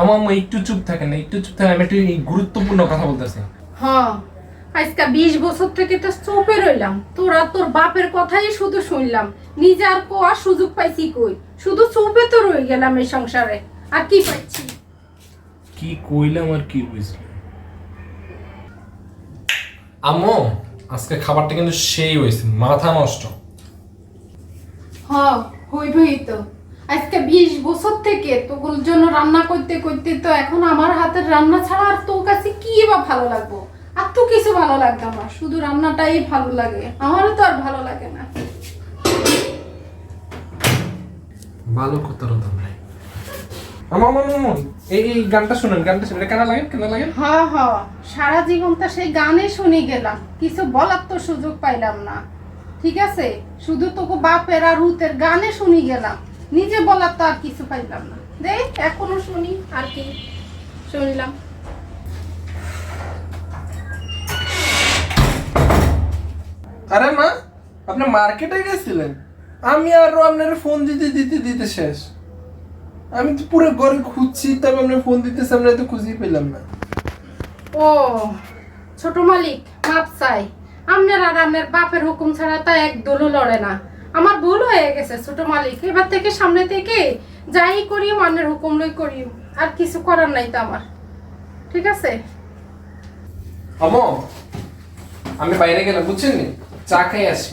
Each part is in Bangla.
আমার আম্মু একটু চুপ থাকেন না একটু চুপ থাকেন আমি একটু গুরুত্বপূর্ণ কথা বলতেছি। হ আজকে বিশ বছর থেকে তো চুপে রইলাম। তোরা তোর বাপের কথাই শুধু শুনলাম। নিজে আর কোয়ার সুযোগ পাইছি কই? শুধু চুপে তো রয়ে গেলাম এই সংসারে। আর কি পাইছি? কি কইলাম আর কি বুঝলাম আম্মু আজকে খাবারটা কিন্তু সেই হয়েছে মাথা নষ্ট। হ হইবই তো। আজকে বিশ বছর থেকে তোগুলোর জন্য রান্না করতে করতে তো এখন আমার হাতের রান্না ছাড়া আর তোর কাছে কি বা ভালো লাগবো? আর তো কিছু ভালো লাগতো না শুধু রান্নাটাই ভালো লাগে। আমারও তো আর ভালো লাগে না। ভালো কথার দাম নাই। আমার আমার আমার এই এই গানটা শুনেন গানটা শুনেন। কেন লাগে কেন লাগে? হ হ সারা জীবনটা সেই গানে শুনে গেলাম। কিছু বলার তো সুযোগ পাইলাম না। ঠিক আছে? শুধু তোকে বাপের আর রুতের গানে শুনি গেলাম। নিজে বলার তো আর কিছু পাইলাম না। দেখ এখনও শুনি আর কি। শুনলাম। আরে মা আপনি মার্কেটে গেছিলেন? আমি আরও আপনার ফোন দিতে দিতে দিতে শেষ। আমি তো পুরো ঘরে খুঁজছি তবে আপনার ফোন দিতে আমরা তো খুঁজেই পেলাম না। ও ছোট মালিক মাপ চাই। আপনার আর আপনার বাপের হুকুম ছাড়া তা এক দোলো লড়ে না। আমার ভুল হয়ে গেছে ছোট মালিক। এবার থেকে সামনে থেকে যাই করি মানের হুকুম লই করি। আর কিছু করার নাই তো আমার। ঠিক আছে? আমো আমি বাইরে গেলাম বুঝছেন নি? চা খাই আসি।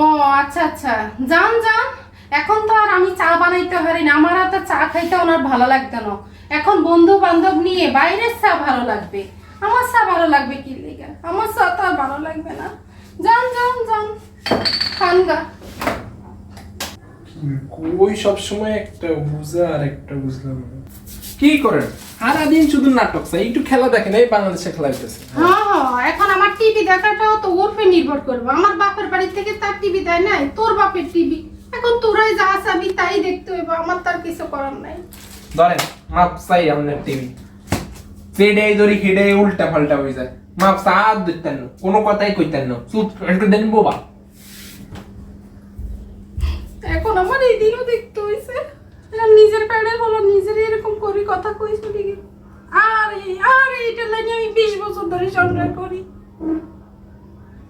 ও আচ্ছা আচ্ছা। যান যান। এখন তো আর আমি চা বানাইতে পারি না। আমার তো চা খাইতে ওনার ভালো লাগতো না। এখন বন্ধু বান্ধব নিয়ে বাইরের চা ভালো লাগবে। আমার চা ভালো লাগবে কি লেগে? আমার চা তো আর ভালো লাগবে না। যান যান। ওই সব সময় একটা বুঝা আর একটা বুঝলাম কি করেন? সারাদিন শুধু নাটক চাই একটু খেলা দেখেন এই বাংলাদেশে খেলা হইতেছে। হ্যাঁ হ্যাঁ এখন আমার টিভি দেখাটাও তো ওর উপর নির্ভর করবে। আমার বাপের বাড়ি থেকে তার টিভি দেয় নাই তোর বাপের টিভি এখন তোরাই যা চাবি তাই দেখতে হইব আমার তার কিছু করার নাই। ধরেন মাপ চাই আপনার টিভি পেডে ধরি খেডে উল্টা পাল্টা হয়ে যায়। মাপ সাত দিতেন না কোনো কথাই কইতেন না। চুপ একটু দেন বোবা। এখন আমার এই দিনও দেখতে হয়েছে নিজের প্যাডে হলো নিজের এরকম করি, কথা কই চলে আরে এই- আর এইটা লাইনে আমি বিশ বছর ধরে সংগ্রহ করি।